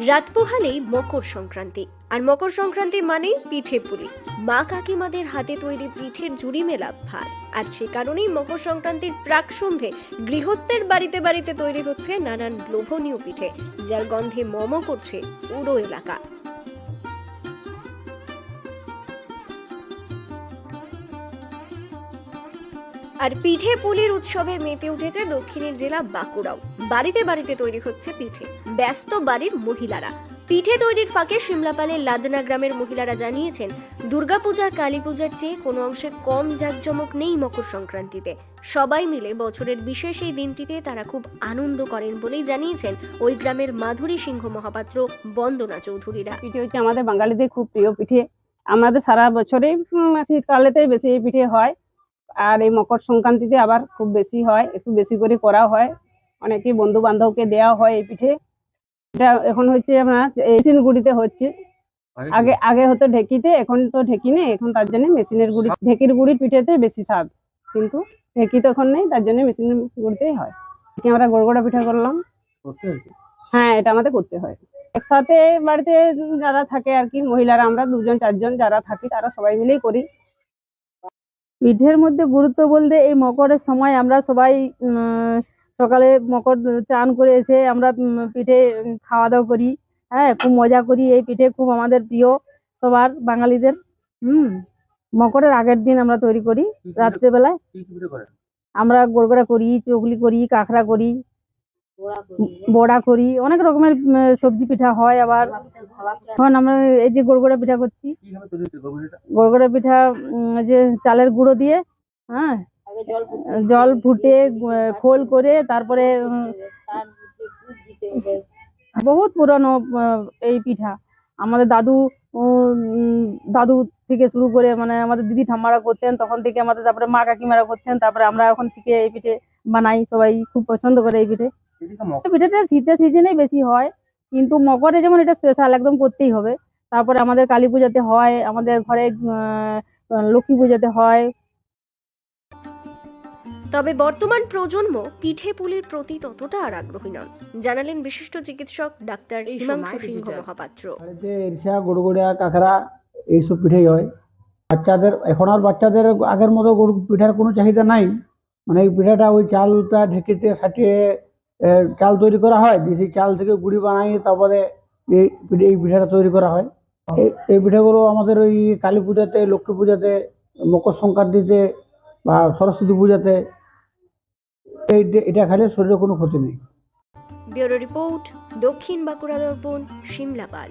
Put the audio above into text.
রাত পোহালেই মকর সংক্রান্তি। আর মকর সংক্রান্তি মানে পিঠে পুলি। মা কাকিমাদের হাতে তৈরি পিঠের জুড়ি মেলা ভার। আর সে কারণেই মকর সংক্রান্তির প্রাক সন্ধে গৃহস্থের বাড়িতে বাড়িতে তৈরি হচ্ছে নানান লোভনীয় পিঠে, যার গন্ধে মম করছে পুরো এলাকা। আর পিঠে পুলির উৎসবে মেতে উঠেছে দক্ষিণের জেলা বাঁকুড়াও। বাড়িতে বাড়িতে তৈরি হচ্ছে পিঠে। ব্যস্ত বাড়ির মহিলারা। পিঠে তৈরির ফাঁকে সিমলাপালের লাদনা গ্রামের মহিলারা জানিয়েছেন, দুর্গাপূজা কালী পূজার চেয়ে কোনো অংশে কম জাঁকজমক নেই মকর সংক্রান্তিতে। সবাই মিলে বছরের বিশেষ এই দিনটিতে তারা খুব আনন্দ করেন বলেই জানিয়েছেন ওই গ্রামের মাধুরী সিংহ মহাপাত্র বন্দনা চৌধুরীরা। পিঠে হচ্ছে আমাদের বাঙালিদের খুব প্রিয় পিঠে। আমাদের সারা বছরে শীতকালেতে বেশি এই পিঠে হয়। আর এই মকর সংক্রান্তিতে আবার খুব বেশি হয় একটু বেশি করে করা হয়। অনেকে বন্ধু বান্ধবকে দেওয়া হয় এই পিঠে। এটা এখন হচ্ছে আপনার মেশিন গুড়িতে হচ্ছে। আগে আগে হতো ঢেকিতে এখন তো ঢেকি নেই এখন তার জন্য মেশিনের গুড়ি ঢেকির গুড়ির পিঠেতে বেশি স্বাদ। কিন্তু ঢেকি তো এখন নেই তার জন্য মেশিনের গুড়িতেই হয়। আমরা গড়গড়া পিঠা করলাম। হ্যাঁ এটা আমাদের করতে হয়। একসাথে বাড়িতে যারা থাকে আর কি মহিলারা আমরা দুজন চারজন যারা থাকি তারা সবাই মিলেই করি। পিঠের মধ্যে গুরুত্ব বলতে এই মকরের সময় আমরা সবাই সকালে মকর চান করে এসে আমরা পিঠে খাওয়া দাওয়া করি হ্যাঁ খুব মজা করি এই পিঠে খুব আমাদের প্রিয় সবার বাঙালিদের হুম মকরের আগের দিন আমরা তৈরি করি রাত্রেবেলায় আমরা গোড়গড়া করি চকলি করি কাঁকড়া করি বড়া করি অনেক রকমের সবজি পিঠা হয় আবার। এখন আমরা এই যে গোড়গড়া পিঠা করছি। গোড়গড়া পিঠা উম, যে চালের গুঁড়ো দিয়ে হ্যাঁ জল ফুটে খোল করে তারপরে বহুত পুরনো এই পিঠা। আমাদের দাদু উম, দাদু থেকে শুরু করে মানে আমাদের দিদি ঠাম্মারা করতেন তখন থেকে আমাদের তারপরে মা কাকিমারা করতেন তারপরে আমরা এখন থেকে এই পিঠে বানাই সবাই খুব পছন্দ করে এই পিঠে। পিঠাটা শীতের সিজনে বেশি হয় কিন্তু মকরে যেমন এটা স্পেশাল একদম করতেই হবে। তারপরে আমাদের কালী পূজাতে হয় আমাদের ঘরে আহ, লক্ষ্মী পূজাতে হয়। তবে বর্তমান প্রজন্ম পিঠে পুলির প্রতি ততটা আর আগ্রহী নন। জানালেন বিশিষ্ট চিকিৎসক ডাক্তার হিমাংশু সিংহ মহাপাত্র। বাড়িতে ইরশা গড়গড়িয়া কাঁকড়া এইসব পিঠেই হয়। বাচ্চাদের এখন আর বাচ্চাদের আগের মতো গরু পিঠার কোনো চাহিদা নাই। মানে এই পিঠাটা ওই চালটা ঢেকিতে সাটিয়ে চাল তৈরি করা হয় দেশি চাল থেকে গুড়ি বানিয়ে তারপরে এই এই পিঠাটা তৈরি করা হয়। এই এই পিঠাগুলো আমাদের ওই কালী পূজাতে লক্ষ্মী পূজাতে মকর সংক্রান্তিতে বা সরস্বতী পূজাতে এই এটা খেলে শরীরে কোনো ক্ষতি নেই। ব্যুরো রিপোর্ট দক্ষিণ বাঁকুড়া দর্পণ সিমলাপাল